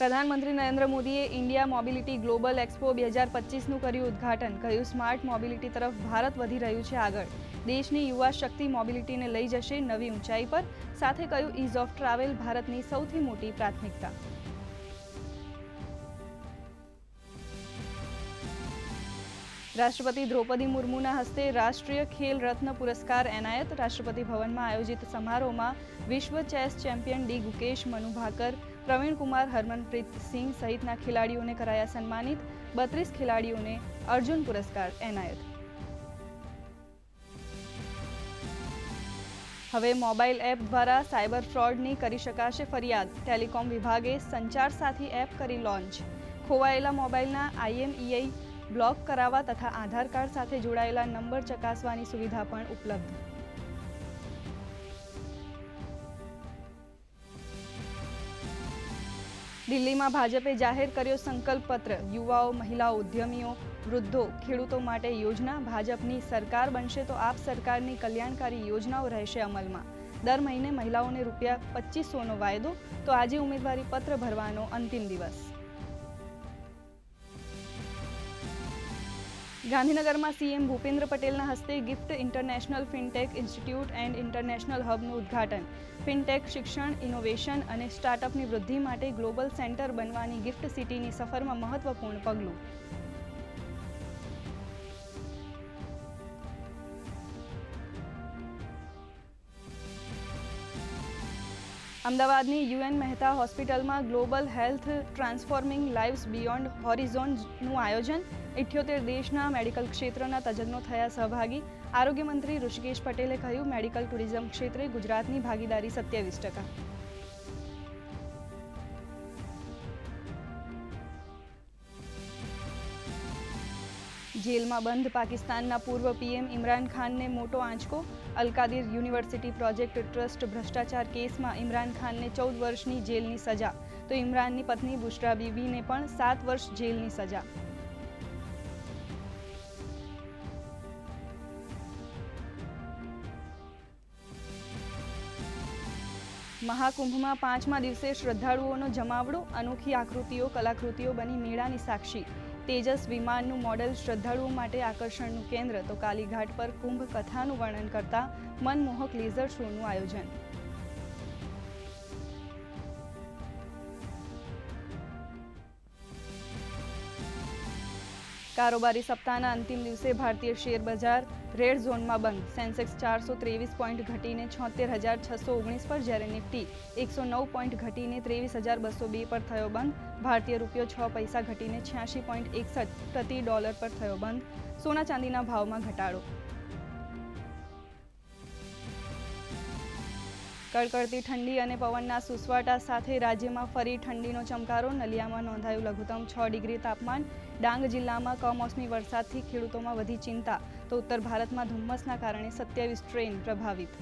પ્રધાનમંત્રી નરેન્દ્ર મોદીએ India mobility global expo બે હજાર પચીસનું કર્યું ઉદ્ઘાટન. કહ્યું, સ્માર્ટ મોબિલિટી તરફ ભારત વધી રહ્યું છે આગળ. દેશની યુવા શક્તિ મોબિલિટીને લઈ જશે નવી ઊંચાઈ પર. સાથે કહ્યું ઇઝ ઓફ ટ્રાવેલ ભારતની સૌથી મોટી પ્રાથમિકતા. રાષ્ટ્રપતિ દ્રૌપદી મુર્મુના હસ્તે રાષ્ટ્રીય ખેલ રત્ન પુરસ્કાર એનાયત. રાષ્ટ્રપતિ ભવનમાં આયોજિત સમારોહમાં વિશ્વ chess champion D Gukesh, Manu Bhaker Praveen Kumar, Harmanpreet Singh સહિતના ખેલાડીઓને કરાયા સન્માનિત. બત્રીસ ખેલાડીઓને અર્જુન પુરસ્કાર એનાયત. હવે મોબાઈલ એપ દ્વારા સાયબર ફ્રોડની કરી શકાશે ફરિયાદ. ટેલિકોમ વિભાગે સંચાર સાથી એપ કરી લોન્ચ. ખોવાયેલા મોબાઈલના આઈએમઈઆઈ બ્લોક કરાવવા તથા આધાર કાર્ડ સાથે જોડાયેલા નંબર ચકાસવાની સુવિધા પણ ઉપલબ્ધ. દિલ્હીમાં ભાજપે જાહેર કર્યો સંકલ્પ પત્ર યુવાઓ, મહિલાઓ, ઉદ્યમીઓ, વૃદ્ધો, ખેડૂતો માટે યોજના ભાજપની સરકાર બનશે તો આપ સરકારની કલ્યાણકારી યોજનાઓ રહેશે અમલમાં. દર મહિને મહિલાઓને રૂપિયા પચીસોનો વાયદો. તો આજે ઉમેદવારી પત્ર ભરવાનો અંતિમ દિવસ. ગાંધીનગરમાં સીએમ ભૂપેન્દ્ર પટેલના હસ્તે GIFT International Fintech Institute and International હબનું ઉદ્ઘાટન. ફિનટેક, શિક્ષણ, ઇનોવેશન અને સ્ટાર્ટઅપની વૃદ્ધિ માટે ગ્લોબલ સેન્ટર બનવાની ગિફ્ટ સિટીની સફરમાં મહત્વપૂર્ણ પગલું. અમદાવાદની યુએન મહેતા હોસ્પિટલમાં global health transforming lives beyond હોરિઝોનનું આયોજન. ઇઠ્યોતેર દેશના મેડિકલ ક્ષેત્રના તજજ્ઞો થયા સહભાગી. આરોગ્યમંત્રી ઋષિકેશ પટેલે કહ્યું, મેડિકલ ટુરિઝમ ક્ષેત્રે ગુજરાતની ભાગીદારી સત્યાવીસ ટકા. જેલમાં બંધ. પાકિસ્તાનના પૂર્વ પીએમ ઇમરાન ખાનને મોટો આંચકો. અલકાદીર યુનિવર્સિટી પ્રોજેક્ટ ટ્રસ્ટ ભ્રષ્ટાચાર કેસમાં ઇમરાન ખાનને ચૌદ વર્ષની જેલની સજા. તો ઇમરાનની પત્ની બુશરા બીબીને પણ સાત વર્ષ જેલની સજા. મહાકુંભમાં પાંચમા દિવસે શ્રદ્ધાળુઓનો જમાવડો. અનોખી આકૃતિઓ, કલાકૃતિઓ બની મેળાની સાક્ષી. તેજસ વિમાનનું મોડેલ શ્રદ્ધાળુઓ માટે આકર્ષણનું કેન્દ્ર. તો કાલીઘાટ પર કુંભ કથાનું વર્ણન કરતા મનમોહક લેઝર શોનું આયોજન. કારોબારી સપ્તાહના અંતિમ દિવસે ભારતીય શેર બજાર રેડ ઝોનમાં બંધ. સેન્સેક્સ ચારસો ત્રેવીસ પોઈન્ટ ઘટીને છોતેર હજાર છસો ઓગણીસ પર જ્યારે નિફ્ટી એકસો નવ પોઈન્ટ ઘટીને ત્રેવીસ હજાર બસો બે પર થયો બંધ. ભારતીય રૂપિયો છ પૈસા ઘટીને છ્યાસી પોઈન્ટ એકસઠ પ્રતિ ડોલર પર થયો બંધ. સોના ચાંદીના ભાવમાં ઘટાડો. કડકડતી ઠંડી અને પવનના સુસવાટા સાથે રાજ્યમાં ફરી ઠંડીનો ચમકારો. નલિયામાં નોંધાયું લઘુત્તમ છ ડિગ્રી તાપમાન. ડાંગ જિલ્લામાં કમોસમી વરસાદથી ખેડૂતોમાં વધી ચિંતા. તો ઉત્તર ભારતમાં ધુમ્મસના કારણે સત્યાવીસ ટ્રેન પ્રભાવિત.